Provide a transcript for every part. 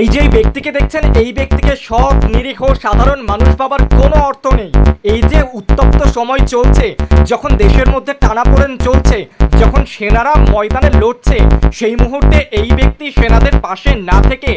এই যে ব্যক্তিকে দেখছেন, এই ব্যক্তিকে সৎ, নিরীহ, সাধারণ মানুষ পাবার কোনো অর্থ নেই। এই যে উত্তপ্ত সময় চলছে, যখন দেশের মধ্যে টানাপোড়েন চলছে, যখন সেনারা ময়দানে লড়ছে, সেই মুহূর্তে এই ব্যক্তি সেনাদের পাশে না থেকে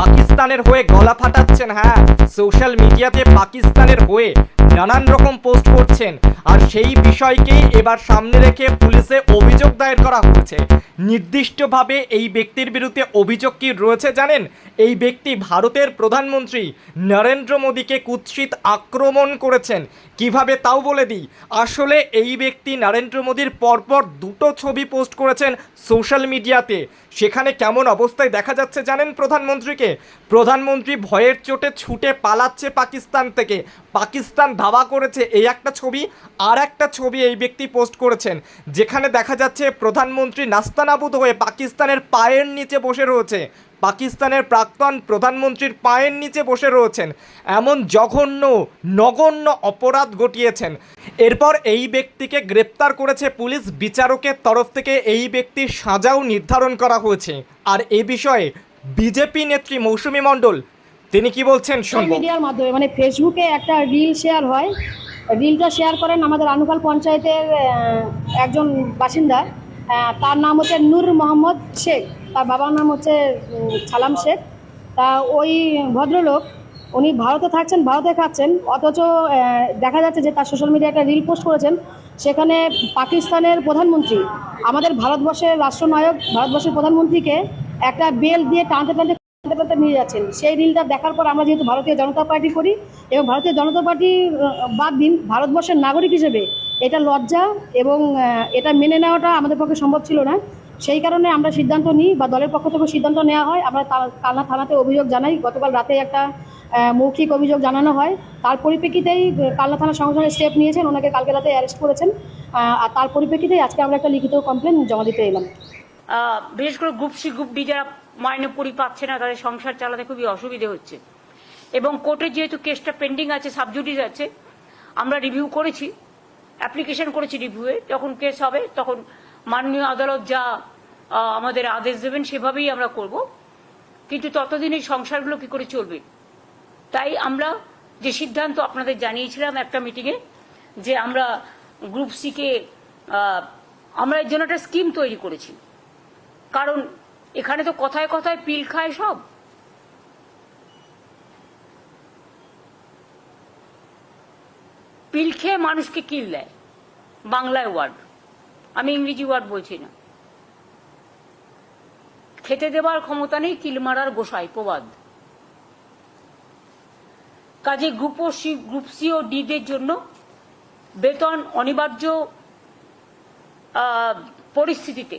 পাকিস্তানের হয়ে গলা ফাটাচ্ছেন হ্যাঁ। সোশ্যাল মিডিয়াতে পাকিস্তানের হয়ে নানান রকম পোস্ট করছেন। আর সেই বিষয়কেই এবার সামনে রেখে পুলিশে অভিযোগ দায়ের করা হয়েছে নির্দিষ্টভাবে এই ব্যক্তির বিরুদ্ধে অভিযোগ কি রয়েছে জানেন? এই ব্যক্তি ভারতের প্রধানমন্ত্রী নরেন্দ্র মোদীকে কুৎসিত আক্রমণ করেছেন। কীভাবে তাও বলে দিই, আসলে এই ব্যক্তি নরেন্দ্র মোদীর পরপর দুটো ছবি পোস্ট করেছেন সোশ্যাল মিডিয়াতে। সেখানে কেমন অবস্থায় দেখা যাচ্ছে জানেন প্রধানমন্ত্রীকে? প্রধানমন্ত্রী ভয়ের চোটে ছুটে পালাচ্ছে পাকিস্তান থেকে। পাকিস্তান ধাওয়া করেছে এই একটা ছবি, আর একটা ছবি এই ব্যক্তি পোস্ট করেছেন। যেখানে দেখা যাচ্ছে প্রধানমন্ত্রী নাস্তানাবুদ হয়ে পাকিস্তানের পায়ের নিচে বসে রয়েছে। পাকিস্তানের প্রাক্তন প্রধানমন্ত্রীর পায়ের নিচে বসে রয়েছেন। এমন জঘন্য, নগণ্য অপরাধ ঘটিয়েছেন। এরপর এই ব্যক্তিকে গ্রেপ্তার করেছে পুলিশ। বিচারকের তরফ থেকে এই ব্যক্তির সাজাও নির্ধারণ করা হয়েছে। আর এ বিষয়ে বিজেপি নেত্রী মৌসুমী মণ্ডল তিনি কি বলছেন সোশ্যাল শুনব? মিডিয়ার মাধ্যমে মানে ফেসবুকে একটা রিল শেয়ার হয়। রিলটা শেয়ার করেন আমাদের আনুকাল পঞ্চায়েতের একজন বাসিন্দা। তার নাম হচ্ছে নূর মোহাম্মদ শেখ। তার বাবার নাম হচ্ছে সালাম শেখ। তা ওই ভদ্রলোক উনি ভারতে থাকছেন ভারতে খাচ্ছেন। অথচ দেখা যাচ্ছে যে তার সোশ্যাল মিডিয়া একটা রিল পোস্ট করেছেন। সেখানে পাকিস্তানের প্রধানমন্ত্রী আমাদের ভারতবর্ষের রাষ্ট্রনায়ক ভারতবর্ষের প্রধানমন্ত্রীকে একটা বেল দিয়ে টানতে টানতে টানতে টানতে নিয়ে যাচ্ছেন। সেই রিলটা দেখার পর আমরা যেহেতু ভারতীয় জনতা পার্টি করি, এবং ভারতীয় জনতা পার্টি বাদ দিন, ভারতবর্ষের নাগরিক হিসেবে এটা লজ্জা এবং এটা মেনে নেওয়াটা আমাদের পক্ষে সম্ভব ছিল না। সেই কারণে আমরা সিদ্ধান্ত নিই বা দলের পক্ষ থেকে সিদ্ধান্ত নেওয়া হয়। আমরা কালনা থানাতে অভিযোগ জানাই। গতকাল রাতে একটা মৌখিক অভিযোগ জানানো হয়। তার পরিপ্রেক্ষিতেই কালনা থানা সংসদের স্টেপ নিয়েছেন। ওনাকে কালকে রাতে অ্যারেস্ট করেছেন। আর তার পরিপ্রেক্ষিতেই আজকে আমরা একটা লিখিত কমপ্লেন জমা দিতে এলাম। বিশেষ করে গ্রুপ সি গ্রুপ ডি যারা মাইনে পরি পাচ্ছে না, তাদের সংসার চালাতে খুবই অসুবিধে হচ্ছে। এবং কোর্টে যেহেতু কেসটা পেন্ডিং আছে সাবজুডিস আছে, আমরা রিভিউ করেছি অ্যাপ্লিকেশন করেছি রিভিউয়ে যখন কেস হবে, তখন মাননীয় আদালত যা আমাদের আদেশ দেবেন, সেভাবেই আমরা করব। কিন্তু ততদিন এই সংসারগুলো কি করে চলবে? তাই আমরা যে সিদ্ধান্ত আপনাদের জানিয়েছিলাম একটা মিটিংয়ে যে আমরা গ্রুপ সিকে আমরা এর জন্য একটা স্কিম তৈরি করেছি। কারণ এখানে তো কথায় কথায় পিল খায় সব। পিল খেয়ে মানুষকে কিল দেয় বাংলায় ওয়ার্ড। আমি ইংরেজি ওয়ার্ড বলছি না। খেতে দেবার ক্ষমতা নেই, কিল মারার গোসাই, প্রবাদ। কাজে গ্রুপ ও সি, গ্রুপ সি ও ডিদের জন্য বেতন অনিবার্য পরিস্থিতিতে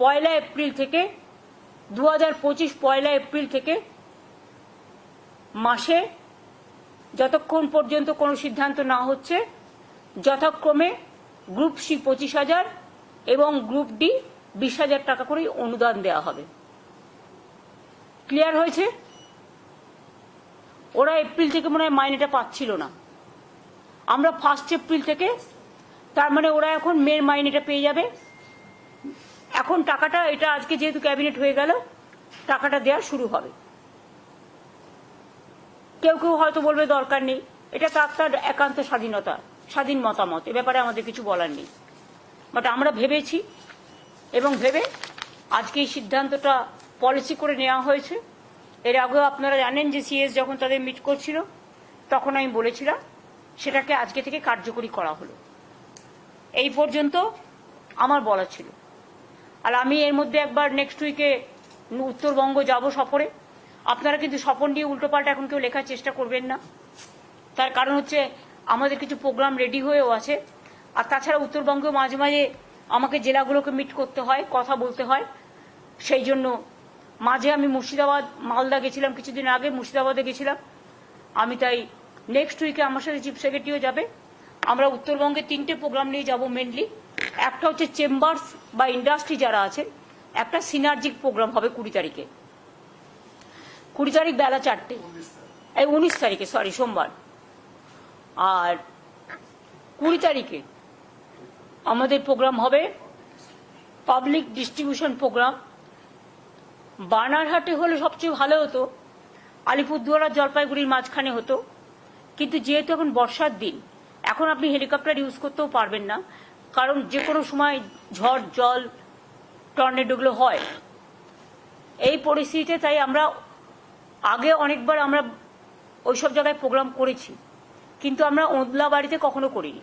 পয়লা এপ্রিল থেকে দু হাজার পঁচিশ পয়লা এপ্রিল থেকে মাসে যতক্ষণ পর্যন্ত কোনো সিদ্ধান্ত না হচ্ছে, যথাক্রমে গ্রুপ সি পঁচিশ হাজার এবং গ্রুপ ডি বিশ হাজার টাকা করে অনুদান দেওয়া হবে। ক্লিয়ার হয়েছে? ওরা এপ্রিল থেকে মনে হয় মাইনেটা পাচ্ছিল না। আমরা ফার্স্ট এপ্রিল থেকে, তার মানে ওরা এখন মেয়ের মাইনেটা পেয়ে যাবে। এখন টাকাটা, এটা আজকে যেহেতু ক্যাবিনেট হয়ে গেল, টাকাটা দেওয়া শুরু হবে। কেউ কেউ হয়তো বলবে দরকার নেই। এটা তার তার একান্ত স্বাধীনতা, স্বাধীন মতামত, এ ব্যাপারে আমাদের কিছু বলার নেই। বাট আমরা ভেবেছি এবং ভেবে আজকে এই সিদ্ধান্তটা পলিসি করে নেওয়া হয়েছে। এর আগেও আপনারা জানেন যে সিএস যখন তাদের মিট করছিল, তখন আমি বলেছিলাম সেটাকে আজকে থেকে কার্যকরী করা হলো। এই পর্যন্ত আমার বলা ছিল। আর আমি এর মধ্যে একবার নেক্সট উইকে উত্তরবঙ্গ যাব সফরে। আপনারা কিন্তু সফর নিয়ে উল্টোপাল্টা এখন কেউ লেখার চেষ্টা করবেন না। তার কারণ হচ্ছে আমাদের কিছু প্রোগ্রাম রেডি হয়েও আছে। আর তাছাড়া উত্তরবঙ্গে মাঝে মাঝে আমাকে জেলাগুলোকে মিট করতে হয়, কথা বলতে হয়। সেই জন্য মাঝে আমি মুর্শিদাবাদ, মালদা গেছিলাম কিছুদিন আগে, মুর্শিদাবাদে গেছিলাম। আমি তাই নেক্সট উইকে আমার সাথে চিফ সেক্রেটারিও যাবে। আমরা উত্তরবঙ্গে তিনটে প্রোগ্রাম নিয়ে যাব মেনলি একটা হচ্ছে চেম্বার্স বা ইন্ডাস্ট্রি যারা আছে, একটা সিনার্জিক প্রোগ্রাম হবে কুড়ি তারিখে। কুড়ি তারিখ বেলা চারটে। এই উনিশ তারিখে সরি সোমবার। আর কুড়ি তারিখে আমাদের প্রোগ্রাম হবে পাবলিক ডিস্ট্রিবিউশন প্রোগ্রাম বানারহাটে হলে সবচেয়ে ভালো হতো, আলিপুরদুয়ার আর জলপাইগুড়ির মাঝখানে হতো। কিন্তু যেহেতু এখন বর্ষার দিন, এখন আপনি হেলিকপ্টার ইউজ করতেও পারবেন না। কারণ যে কোনো সময় ঝড়, জল, টর্নেডোগুলো হয়। এই পরিস্থিতিতে তাই আমরা আগে অনেকবার আমরা ওইসব জায়গায় প্রোগ্রাম করেছি। কিন্তু আমরা ওদলা বাড়িতে কখনো করিনি।